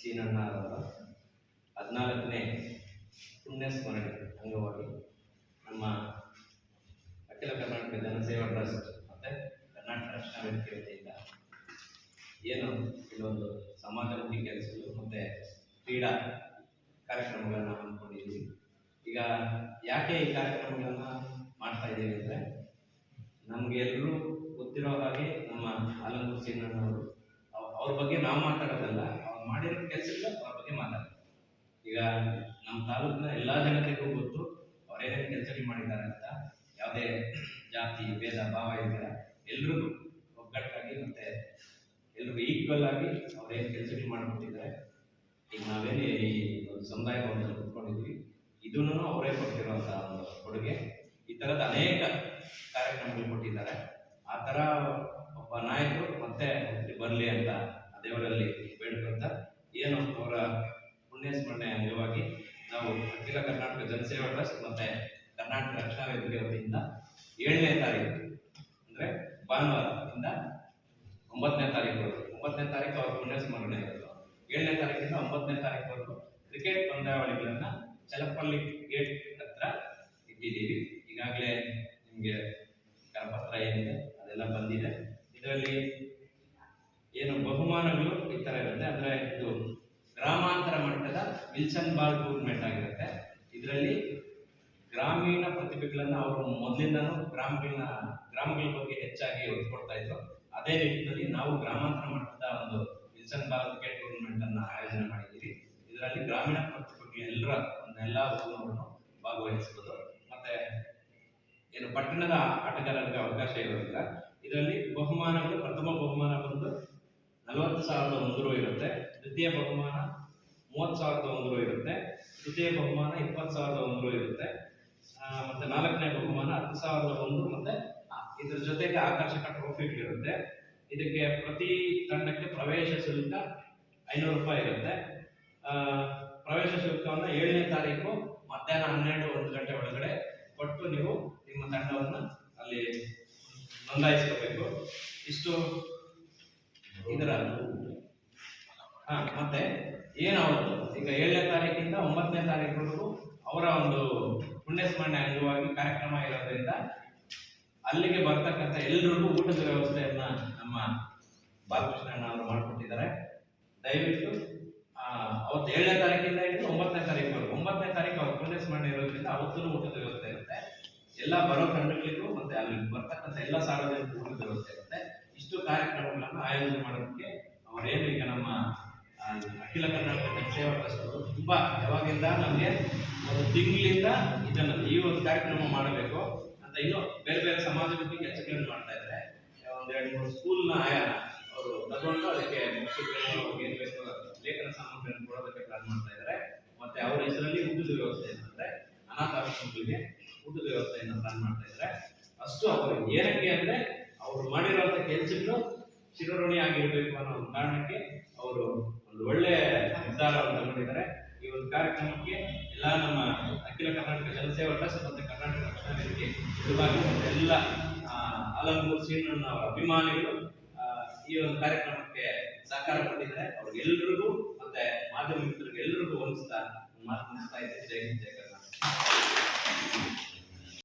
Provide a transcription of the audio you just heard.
ಸೀನಣ್ಣರವರ ಹದಿನಾಲ್ಕನೇ ಪುಣ್ಯ ಸ್ಮರಣೆ ಅಂಗವಾಗಿ ನಮ್ಮ ಅಖಿಲ ಕರ್ನಾಟಕ ಜನಸೇವಾ ಟ್ರಸ್ಟ್ ಮತ್ತು ಕರ್ನಾಟಕ ರಕ್ಷಣಾ ವೇದಿಕೆ ವತಿಯಿಂದ ಏನು ಕೆಲವೊಂದು ಸಮಾಜಮುಖಿ ಕೆಲಸಗಳು ಮತ್ತು ಕ್ರೀಡಾ ಕಾರ್ಯಕ್ರಮಗಳನ್ನು ಹಮ್ಮಿಕೊಂಡಿದ್ದೀವಿ. ಈಗ ಯಾಕೆ ಈ ಕಾರ್ಯಕ್ರಮಗಳನ್ನ ಮಾಡ್ತಾ ಇದ್ದೀವಿ ಅಂದರೆ ನಮಗೆಲ್ಲರೂ ಗೊತ್ತಿರೋ ಹಾಗೆ ನಮ್ಮ ಆಲಂಗೂರ್ ಸಿಂಗಣ್ಣವರು ಅವ್ರ ಬಗ್ಗೆ ನಾವು ಮಾತಾಡೋದಲ್ಲ, ಅವ್ರು ಮಾಡಿರೋ ಕೆಲಸಗಳು ಅವ್ರ ಬಗ್ಗೆ ಮಾತಾಡೋದು. ಈಗ ನಮ್ಮ ತಾಲೂಕಿನ ಎಲ್ಲ ಜನತೆಗೂ ಗೊತ್ತು ಅವರೇನೇನು ಕೆಲಸಗಳು ಮಾಡಿದ್ದಾರೆ ಅಂತ. ಯಾವುದೇ ಜಾತಿ, ಭೇದ, ಭಾವ ಇಲ್ಲ ಎಲ್ರಿಗೂ ಒಗ್ಗಟ್ಟಾಗಿ ಮತ್ತೆ ಎಲ್ರಿಗೂ ಈಕ್ವಲ್ ಆಗಿ ಅವ್ರೇನು ಕೆಲಸಗಳು ಮಾಡ್ಕೊಟ್ಟಿದ್ದಾರೆ. ಈಗ ನಾವೇನು ಈ ಒಂದು ಸಮುದಾಯ ಭವನದಲ್ಲಿ ಕುತ್ಕೊಂಡಿದ್ವಿ ಇದನ್ನು ಅವರೇ ಕೊಟ್ಟಿರುವಂತಹ ಒಂದು ಕೊಡುಗೆ. ಈ ತರದ ಅನೇಕ ಕಾರ್ಯಕ್ರಮಗಳು ಕೊಟ್ಟಿದ್ದಾರೆ. ಆ ತರ ಒಬ್ಬ ನಾಯಕರು ಮತ್ತೆ ಬರಲಿ ಅಂತ ದೇವರಲ್ಲಿ ಬೇಡ್ಕೊಂತ ಏನು ಅವರ ಪುಣ್ಯ ಸ್ಮರಣೆ ಅಂಗವಾಗಿ ನಾವು ಅಖಿಲ ಕರ್ನಾಟಕ ಜನಸೇವಾ ಟ್ರಸ್ಟ್ ಮತ್ತೆ ಕರ್ನಾಟಕ ರಕ್ಷಣಾ ವೇದಿಕೆ ವತಿಯಿಂದ ಏಳನೇ ತಾರೀಕು, ಅಂದ್ರೆ ಭಾನುವಾರದಿಂದ ಒಂಬತ್ತನೇ ತಾರೀಕು ಒಂಬತ್ತನೇ ತಾರೀಕು ಅವರ ಪುಣ್ಯ ಸ್ಮರಣೆ ಇರೋದು. ಏಳನೇ ತಾರೀಕಿಂದ ಒಂಬತ್ತನೇ ತಾರೀಕು ಕ್ರಿಕೆಟ್ ಪಂದ್ಯಾವಳಿಗಳನ್ನ ಚಲಪಲ್ಲಿ ಗೇಟ್ ಹತ್ರ ಇಟ್ಟಿದ್ದೀವಿ. ಈಗಾಗಲೇ ನಿಮಗೆ ಕರಪತ್ರ ಏನಿದೆ ಅದೆಲ್ಲ ಬಂದಿದೆ. ಇದರಲ್ಲಿ ಏನು ಬಹುಮಾನಗಳು ಈ ಥರ ಇರುತ್ತೆ. ಅಂದರೆ ಇದು ಗ್ರಾಮಾಂತರ ಮಟ್ಟದ ವಿಲ್ಸನ್ ಬಾಲ್ ಟೂರ್ನಮೆಂಟ್ ಆಗಿರುತ್ತೆ. ಇದರಲ್ಲಿ ಗ್ರಾಮೀಣ ಪ್ರತಿಭೆಗಳನ್ನು ಅವರು ಮೊದಲಿಂದನೂ ಗ್ರಾಮಗಳನ್ನ ಗ್ರಾಮಗಳ ಬಗ್ಗೆ ಹೆಚ್ಚಾಗಿ ಒತ್ತು ಕೊಡ್ತಾ ಇದ್ರು. ಅದೇ ರೀತಿಯಲ್ಲಿ ನಾವು ಗ್ರಾಮಾಂತರ ಮಟ್ಟದ ಒಂದು ವಿಲ್ಸನ್ ಬಾಲ್ ಕ್ರಿಕೆಟ್ ಟೂರ್ನಮೆಂಟ್ ಅನ್ನ ಆಯೋಜನೆ ಮಾಡಿದ್ದೀವಿ. ಇದರಲ್ಲಿ ಗ್ರಾಮೀಣ ಪ್ರತಿಭೆಗಳು ಎಲ್ಲರ, ಎಲ್ಲ ಊರಿನವರನ್ನು ಭಾಗವಹಿಸಬಹುದು ಮತ್ತೆ ಏನು ಪಟ್ಟಣದ ಆಟಗಾರರಿಗೆ ಅವಕಾಶ ಇರೋದಿಲ್ಲ. ಇದರಲ್ಲಿ ಬಹುಮಾನಗಳು, ಪ್ರಥಮ ಬಹುಮಾನ ಬಂದು ನಲವತ್ತು ಸಾವಿರದ ಒಂದು ರು ಇರುತ್ತೆ. ದ್ವಿತೀಯ ಬಹುಮಾನ ಮೂವತ್ತು ಸಾವಿರದ ಒಂದು ರು ಇರುತ್ತೆ. ತೃತೀಯ ಬಹುಮಾನ ಇಪ್ಪತ್ತು ಸಾವಿರದ ಒಂದು ರು ಇರುತ್ತೆ ಮತ್ತೆ ನಾಲ್ಕನೇ ಬಹುಮಾನ ಹತ್ತು ಸಾವಿರದ ಒಂದು ಮತ್ತೆ ಇದ್ರ ಜೊತೆಗೆ ಆಕರ್ಷಕ ಟ್ರೋಫಿಗಳಿರುತ್ತೆ ಇದಕ್ಕೆ ಪ್ರತಿ ತಂಡಕ್ಕೆ ಪ್ರವೇಶ ಶುಲ್ಕ ಐನೂರು ರೂಪಾಯಿ ಇರುತ್ತೆ. ಪ್ರವೇಶ ಶುಲ್ಕವನ್ನು ಏಳನೇ ತಾರೀಕು ಮಧ್ಯಾಹ್ನ ಹನ್ನೆರಡು ಒಂದು ಗಂಟೆ ಒಳಗಡೆ ಕೊಟ್ಟು ನೀವು ನಿಮ್ಮ ತಂಡವನ್ನು ಅಲ್ಲಿ ನೋಂದಾಯಿಸ್ಕೋಬೇಕು. ಇಷ್ಟು ಇದರ ಹಾ ಮತ್ತೆ ಈಗ ಏಳನೇ ತಾರೀಕಿಂದ ಒಂಬತ್ತನೇ ತಾರೀಕುವರೆಗೂ ಅವರ ಒಂದು ಪುಣ್ಯ ಸ್ಮರಣೆ ಅಂಗವಾಗಿ ಕಾರ್ಯಕ್ರಮ ಇರೋದ್ರಿಂದ ಅಲ್ಲಿಗೆ ಬರ್ತಕ್ಕಂಥ ಎಲ್ರಿಗೂ ಊಟದ ವ್ಯವಸ್ಥೆಯನ್ನ ನಮ್ಮ ಬಾಲಕೃಷ್ಣಣ್ಣ ಅವರು ಮಾಡಿಕೊಟ್ಟಿದ್ದಾರೆ. ದಯವಿಟ್ಟು ಅವತ್ತು ಏಳನೇ ತಾರೀಕಿಂದ ಹಿಡಿದು ಒಂಬತ್ತನೇ ತಾರೀಕು ಒಂಬತ್ತನೇ ತಾರೀಕು ಅವ್ರ ಪುಣ್ಯ ಸ್ಮರಣೆ ಇರೋದ್ರಿಂದ ಅವತ್ತೂ ಊಟದ ವ್ಯವಸ್ಥೆ ಇರುತ್ತೆ. ಎಲ್ಲ ಬರೋ ತಂಡಗಳಿಗೂ ಮತ್ತೆ ಅಲ್ಲಿ ಬರ್ತಕ್ಕಂಥ ಎಲ್ಲ ಸಾರ್ವಜನಿಕ ಊಟದ ವ್ಯವಸ್ಥೆ ಇರುತ್ತೆ. ಇಷ್ಟು ಕಾರ್ಯಕ್ರಮಗಳನ್ನು ಆಯೋಜನೆ ಮಾಡೋದಕ್ಕೆ ಅವರೇನು ಈಗ ನಮ್ಮ ಅಖಿಲ ಕರ್ನಾಟಕ ಸೇವಾ ಟ್ರಸ್ಟ್ ತುಂಬ ಯಾವಾಗಿಂದ ನಮಗೆ ಒಂದು ತಿಂಗಳಿಂದ ಇದನ್ನ ಈ ಒಂದು ಕಾರ್ಯಕ್ರಮ ಮಾಡಬೇಕು ಅಂತ ಇನ್ನು ಬೇರೆ ಬೇರೆ ಸಮಾಜಮುಖಿ ಕೆಲಸಗಳನ್ನು ಮಾಡ್ತಾ ಇದ್ದಾರೆ. ಒಂದು ಎರಡು ಮೂರು ಸ್ಕೂಲ್ನ ಅವರು ತಗೊಂಡು ಅದಕ್ಕೆ ಏನ್ ಲೇಖನ ಸಾಮಗ್ರಿಯನ್ನು ಕೊಡೋದಕ್ಕೆ ಪ್ಲಾನ್ ಮಾಡ್ತಾ ಇದ್ದಾರೆ. ಮತ್ತೆ ಅವರ ಹೆಸರಲ್ಲಿ ಊಟದ ವ್ಯವಸ್ಥೆ ಏನಂದ್ರೆ ಅನಾಥಾಶ್ರಮಗಳಿಗೆ ಊಟದ ವ್ಯವಸ್ಥೆಯನ್ನು ಪ್ಲಾನ್ ಮಾಡ್ತಾ ಇದ್ದಾರೆ. ಅಷ್ಟು ಅವರು ಏನಕ್ಕೆ ಅಂದ್ರೆ ಅವರು ಮಾಡಿರುವಂತ ಕೆಲಸಗಳು ಚಿರಋಣಿ ಆಗಿರಬೇಕು ಅನ್ನೋ ಒಂದು ಕಾರಣಕ್ಕೆ ಅವರು ಒಂದು ಒಳ್ಳೆ ನಿರ್ಧಾರವನ್ನು ತಗೊಂಡಿದ್ದಾರೆ. ಈ ಒಂದು ಕಾರ್ಯಕ್ರಮಕ್ಕೆ ಎಲ್ಲ ನಮ್ಮ ಅಖಿಲ ಕರ್ನಾಟಕ ಜನಸೇವಾ ಟ್ರಸ್ಟ್ ಮತ್ತು ಕರ್ನಾಟಕ ರಕ್ಷಣಾ ವೇದಿಕೆ ಮತ್ತೆ ಎಲ್ಲ ಆ, ಆಲಂಗೂರ್ ಸೀನಣ್ಣ ಅವರ ಅಭಿಮಾನಿಗಳು ಈ ಒಂದು ಕಾರ್ಯಕ್ರಮಕ್ಕೆ ಸಹಕಾರ ಕೊಟ್ಟಿದ್ದಾರೆ. ಅವ್ರಿಗೆಲ್ರಿಗೂ ಮತ್ತೆ ಮಾಧ್ಯಮ ಮಿತ್ರರಿಗೆ ಎಲ್ರಿಗೂ ಹೊಂದಿಸ್ತಾ ಮಾತು ಮುಗಿಸ್ತಾ ಇದ್ದೇನೆ. ಜೈ ಹಿಂದ್ ಜೈ ಕರ್ನಾಟಕ